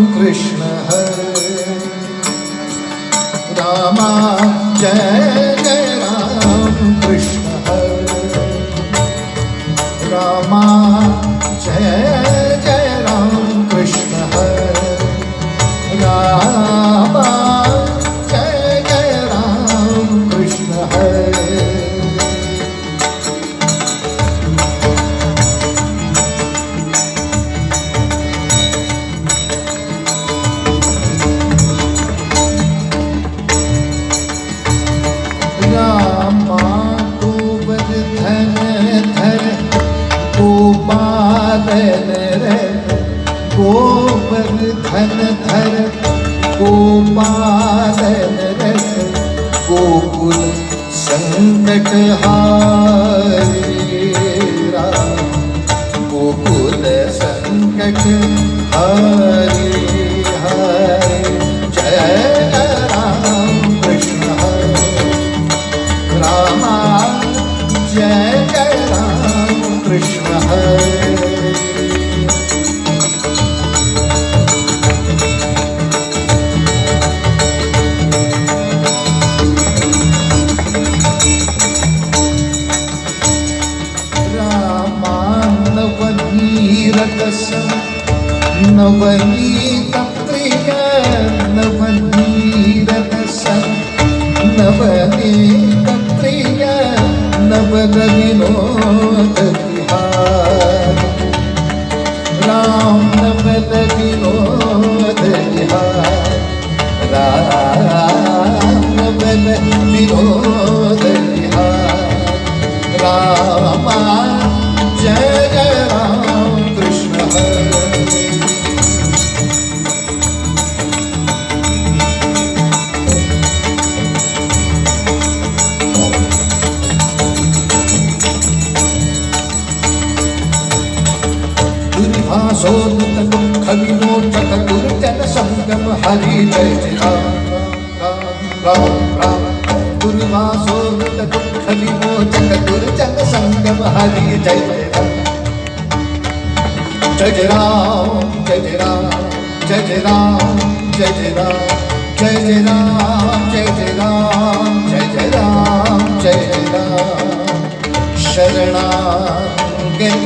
कृष्ण हरे। रामा जय जय राम कृष्ण हरे। रामा गोवर्धन धर, गोपालन रे गोकुल संकट हारे राम। गोकुल संकट हरे। हरे राम कृष्ण रामा जय राम कृष्ण हरे। നവനീതപ്രിയ നവനീരരസ നവനീതപ്രിയ നവനവിനോദ രാം നവനവിനോദ दुर्भासोन्नत दुःख विमोचक दुर्जन संगम हरि जय जय राम राम राम राम दुर्भासोन्नत दुःख विमोचक दुर्जन संगम हरि जय जय राम जय जय राम जय जय राम जय जय राम जय जय राम जय जय राम जय जय राम जय जय राम जय जय राम शरणागत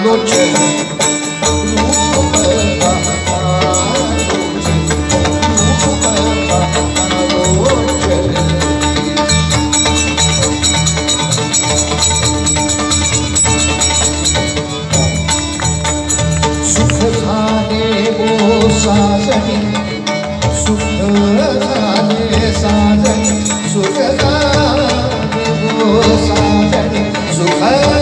noche Oh, uh -huh.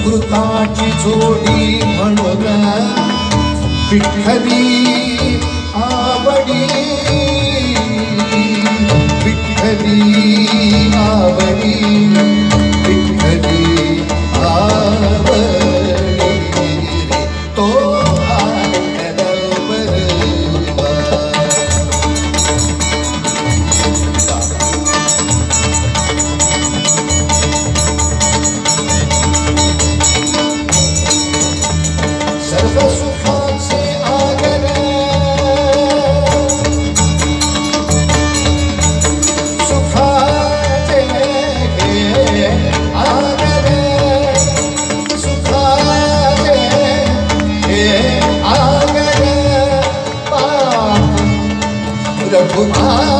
संस्कृताची जोडी म्हणून विठ्ठली आवडी. विठ्ठली आवडी. Oh, oh.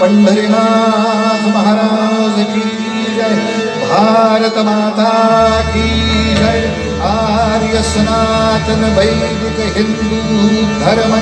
पंडरीनाथ महाराज की जय। भारत माता की जय। आर्य सनातन वैदिक हिंदू धर्म